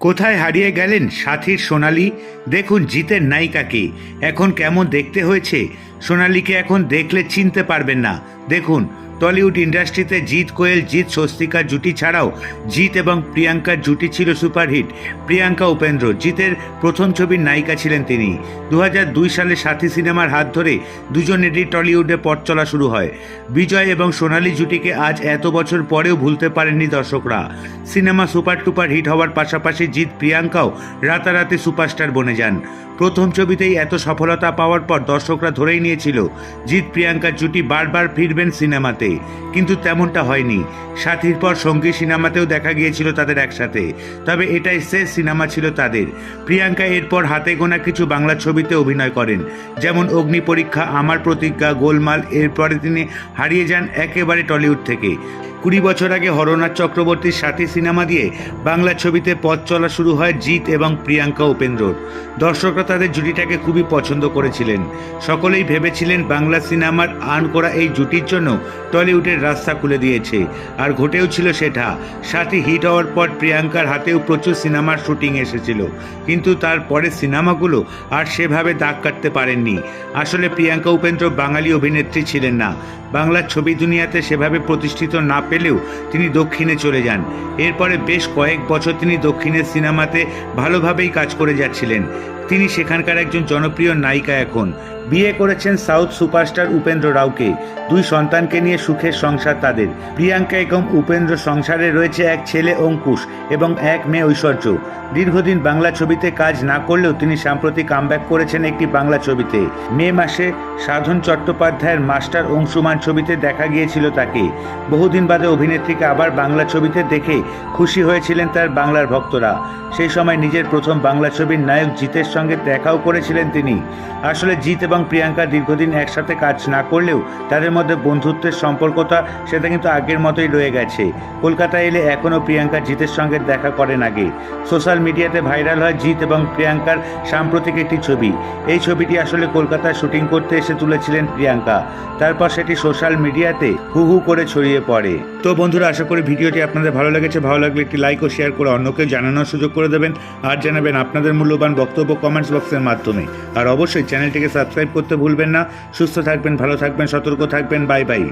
কোথায় হারিয়ে গেলেন সাথীর সোনালি? দেখুন, জিতের নায়িকাকে। এখন কেমন দেখতে হয়েছে? সোনালিকে এখন দেখলে চিনতে পারবেন না। দেখুন টলিউড ইন্ডাস্ট্রিতে জিৎ কোয়েল, জিৎ স্বস্তিকার জুটি ছাড়াও জিৎ এবং প্রিয়াঙ্কার জুটি ছিল সুপারহিট। প্রিয়াঙ্কা উপেন্দ্র, জিতের প্রথম ছবির নায়িকা ছিলেন তিনি। দু হাজার দুই সালে সাথী সিনেমার হাত ধরে দুজনেরই টলিউডে পথ চলা শুরু হয়। বিজয় এবং সোনালী জুটিকে আজ এত বছর পরেও ভুলতে পারেননি দর্শকরা। সিনেমা সুপার টুপার হিট হওয়ার পাশাপাশি জিৎ প্রিয়াঙ্কাও রাতারাতি সুপারস্টার বনে যান। প্রথম ছবিতেই এত সফলতা পাওয়ার পর দর্শকরা ধরেই নিয়েছিল, জিৎ, প্রিয়াঙ্কার জুটি বারবার ফিরবেন সিনেমাতে। কিন্তু তেমনটা হয়নি। সাথীর পর সঙ্গী সিনেমাতেও দেখা গিয়েছিল তাদের একসাথে। তবে এটাই শেষ সিনেমা ছিল তাদের। প্রিয়াঙ্কা এরপর হাতে গোনা কিছু বাংলা ছবিতে অভিনয় করেন। যেমন অগ্নি পরীক্ষা, আমার প্রতিজ্ঞা, গোলমাল এরপরে তিনি হারিয়ে যান একেবারে টলিউড থেকে। কুড়ি বছর আগে হরনাথ চক্রবর্তীর সাথী সিনেমা দিয়ে বাংলা ছবিতে পথ চলা শুরু হয় জিৎ এবং প্রিয়াঙ্কা উপেন্দ্রর। দর্শকরা তাদের জুটিটাকে খুবই পছন্দ করেছিলেন। সকলেই ভেবেছিলেন বাংলা সিনেমার আর্ন করা এই জুটির জন্য টলিউডের রাস্তা খুলে দিয়েছে। আর ঘটেও ছিল সেটা। সাথী হিট হওয়ার পর প্রিয়াঙ্কার হাতেও প্রচুর সিনেমার শুটিং এসেছিল। কিন্তু তারপরে সিনেমাগুলো আর সেভাবে দাগ কাটতে পারেননি। আসলে প্রিয়াঙ্কা উপেন্দ্র বাঙালি অভিনেত্রী ছিলেন না। বাংলার ছবি দুনিয়াতে সেভাবে প্রতিষ্ঠিত না পেলেও তিনি দক্ষিণে চলে যান। এরপরে বেশ কয়েক বছর তিনি দক্ষিণের সিনেমাতে ভালোভাবেই কাজ করে যাচ্ছিলেন। তিনি সেখানকার একজন জনপ্রিয় নায়িকা এখন। বিয়ে করেছেন সাউথ সুপারস্টার উপেন্দ্র রাওকে দুই সন্তানকে নিয়ে সুখের সংসার তাদের। প্রিয়াঙ্কা এবং উপেন্দ্র সংসারে রয়েছে এক ছেলে অঙ্কুশ এবং এক মেয়ে ঐশ্বর্য। দীর্ঘদিন বাংলা ছবিতে কাজ না করলেও তিনি সাম্প্রতিক কামব্যাক করেছেন একটি বাংলা ছবিতে। মে মাসে সাধন চট্টোপাধ্যায়ের মাস্টার অংশুমান ছবিতে দেখা গিয়েছিল তাকে। বহুদিন বাদে অভিনেত্রীকে আবার বাংলা ছবিতে দেখে খুশি হয়েছিলেন তার বাংলার ভক্তরা। সেই সময় নিজের প্রথম বাংলা ছবির নায়ক জিতের সঙ্গে দেখাও করেছিলেন তিনি। আসলে জিৎ এবং প্রিয়াঙ্কা দীর্ঘদিন একসাথে কাজ না করলেও তাদের মধ্যে বন্ধুত্বের সম্পর্কটা সেটা কিন্তু আগের মতোই রয়ে গেছে। কলকাতায় এলে এখনও প্রিয়াঙ্কা জিতের সঙ্গে দেখা করেন আগে। সোশ্যাল মিডিয়াতে ভাইরাল হয় জিৎ এবং প্রিয়াঙ্কার সাম্প্রতিক একটি ছবি। এই ছবিটি আসলে কলকাতায় শুটিং করতে এসে তুলেছিলেন প্রিয়াঙ্কা। তারপর সেটি সোশ্যাল মিডিয়াতে হু হু করে ছড়িয়ে পড়ে। তো বন্ধুরা, আশা করি ভিডিওটি আপনাদের ভালো লেগেছে। ভালো লাগলে একটি লাইক ও শেয়ার করে অন্যকে জানানোর সুযোগ করে দেবেন। আর জানাবেন আপনাদের মূল্যবান বক্তব্য কমেন্টস বক্সের মাধ্যমে। আর অবশ্যই চ্যানেলটিকে সাবস্ক্রাইব করতে ভুলবেন না। সুস্থ থাকবেন, ভালো থাকবেন, সতর্ক থাকবেন। Bye bye